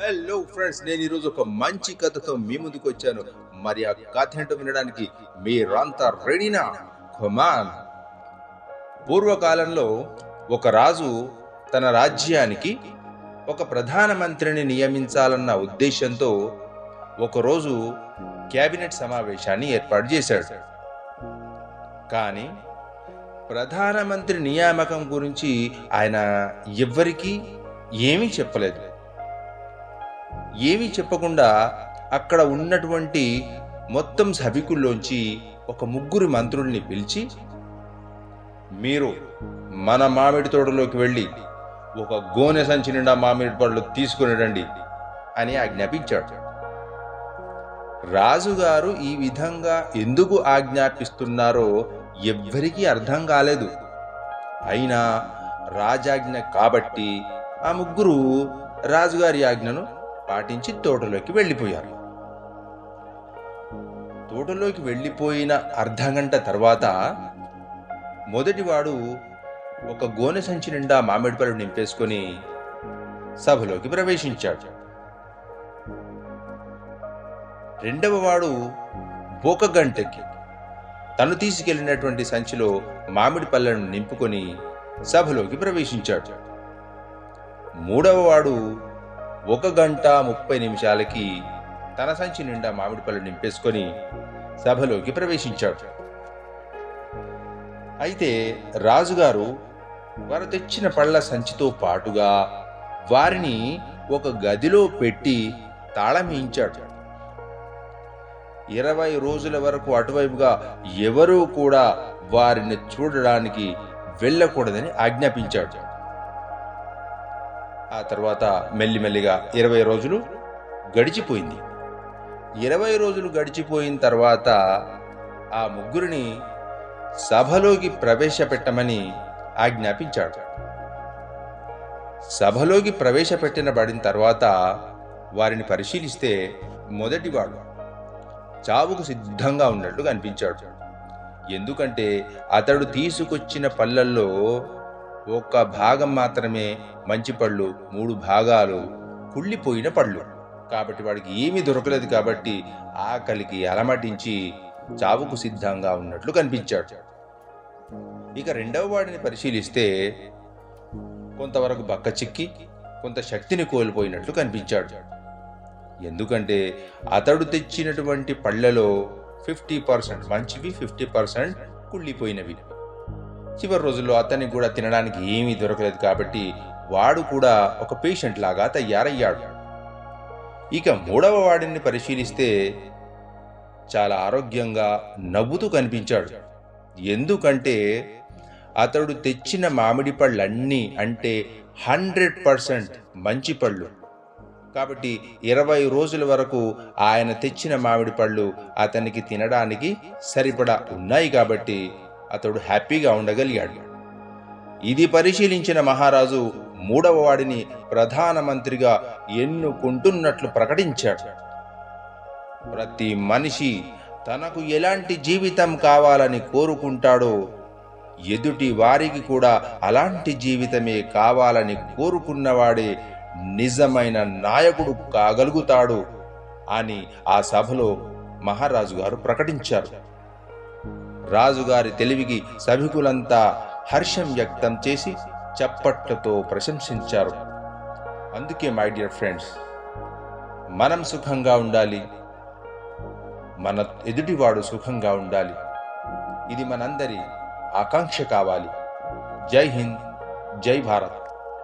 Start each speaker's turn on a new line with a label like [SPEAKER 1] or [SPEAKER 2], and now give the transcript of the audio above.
[SPEAKER 1] Hello friends నేను ఈరోజు ఒక మంచి కథతో మీ ముందుకు వచ్చాను. మరి ఆ కథ ఏంటో వినడానికి మీరంతా రెడీనా ఖమాన్ పూర్వకాలంలో ఒక రాజు తన రాజ్యానికి ఒక ప్రధానమంత్రిని నియమించాలన్న ఉద్దేశంతో ఒకరోజు కేబినెట్ సమావేశాన్ని ఏర్పాటు చేశాడు. కానీ ప్రధానమంత్రి నియామకం గురించి ఆయన ఎవ్వరికీ ఏమీ చెప్పలేదు. ఏమీ చెప్పకుండా అక్కడ ఉన్నటువంటి మొత్తం సభికుల్లోంచి ఒక ముగ్గురు మంత్రుల్ని పిలిచి మీరు మన మామిడి తోటలోకి వెళ్ళి ఒక గోనె సంచి నిండా మామిడి పళ్ళు తీసుకుని రండి అని ఆజ్ఞాపించాడు. రాజుగారు ఈ విధంగా ఎందుకు ఆజ్ఞాపిస్తున్నారో ఎవ్వరికీ అర్థం కాలేదు. అయినా రాజాజ్ఞ కాబట్టి ఆ ముగ్గురు రాజుగారి ఆజ్ఞను పాటించి తోటలోకి వెళ్ళిపోయారు. తోటలోకి వెళ్ళిపోయిన అర్ధగంట తర్వాత మొదటివాడు ఒక గోనె సంచి నిండా మామిడి పళ్ళు నింపేసుకొని సభలోకి ప్రవేశించాడు. రెండవ వాడు ఒక గంటకి తను తీసుకెళ్ళినటువంటి సంచిలో మామిడి పళ్ళను నింపుకొని సభలోకి ప్రవేశించాడు. మూడవ వాడు ఒక గంట ముప్పై నిమిషాలకి తన సంచి నిండా మామిడి పళ్ళు నింపేసుకొని సభలోకి ప్రవేశించాడు. అయితే రాజుగారు వారు తెచ్చిన పళ్ళ సంచితో పాటుగా వారిని ఒక గదిలో పెట్టి తాళమేయించాడు ఇరవై రోజుల వరకు అటువైపుగా ఎవరూ కూడా వారిని చూడడానికి వెళ్ళకూడదని ఆజ్ఞాపించాడు. ఆ తర్వాత మెల్లిమెల్లిగా ఇరవై రోజులు గడిచిపోయింది. ఇరవై రోజులు గడిచిపోయిన తర్వాత ఆ ముగ్గురిని సభలోకి ప్రవేశపెట్టమని ఆజ్ఞాపించాడు. సభలోకి ప్రవేశపెట్టినబడిన తర్వాత వారిని పరిశీలిస్తే మొదటివాడు చావుకు సిద్ధంగా ఉన్నట్లు కనిపించాడు. ఎందుకంటే అతడు తీసుకొచ్చిన పళ్ళల్లో ఒక్క భాగం మాత్రమే మంచి పళ్ళు మూడు భాగాలు కుళ్ళిపోయిన పళ్ళు. కాబట్టి వాడికి ఏమీ దొరకలేదు కాబట్టి ఆకలికి అలమటించి చావుకు సిద్ధంగా ఉన్నట్లు కనిపించాడు. ఇక రెండవ వాడిని పరిశీలిస్తే కొంతవరకు బక్క చిక్కి కొంత శక్తిని కోల్పోయినట్లు కనిపించాడు. ఎందుకంటే అతడు తెచ్చినటువంటి పళ్ళలో ఫిఫ్టీ పర్సెంట్ మంచివి ఫిఫ్టీ పర్సెంట్ కుళ్ళిపోయినవి. చివరి రోజుల్లో అతనికి కూడా తినడానికి ఏమీ దొరకలేదు కాబట్టి వాడు కూడా ఒక పేషెంట్ లాగా తయారయ్యాడు. ఇక మూడవ వాడిని పరిశీలిస్తే చాలా ఆరోగ్యంగా నవ్వుతూ కనిపించాడు. ఎందుకంటే అతడు తెచ్చిన మామిడి పళ్ళన్నీ అంటే హండ్రెడ్ పర్సెంట్ మంచి పళ్ళు. కాబట్టి ఇరవై రోజుల వరకు ఆయన తెచ్చిన మామిడి పళ్ళు అతనికి తినడానికి సరిపడా ఉన్నాయి కాబట్టి అతడు హ్యాపీగా ఉండగలిగాడు. ఇది పరిశీలించిన మహారాజు మూడవ వాడిని ప్రధానమంత్రిగా ఎన్నుకుంటున్నట్లు ప్రకటించాడు. ప్రతి మనిషి తనకు ఎలాంటి జీవితం కావాలని కోరుకుంటాడో ఎదుటి వారికి కూడా అలాంటి జీవితమే కావాలని కోరుకున్నవాడే నిజమైన నాయకుడు కాగలుగుతాడు అని ఆ సభలో మహారాజు గారు ప్రకటించారు. రాజుగారి తెలివికి సభికులంతా హర్షం వ్యక్తం చేసి చప్పట్లతో ప్రశంసించారు. అందుకే మై డియర్ ఫ్రెండ్స్ మనం సుఖంగా ఉండాలి. మన ఎదుటివాడు సుఖంగా ఉండాలి. ఇది మనందరి ఆకాంక్ష కావాలి. జై హింద్ జై భారత్.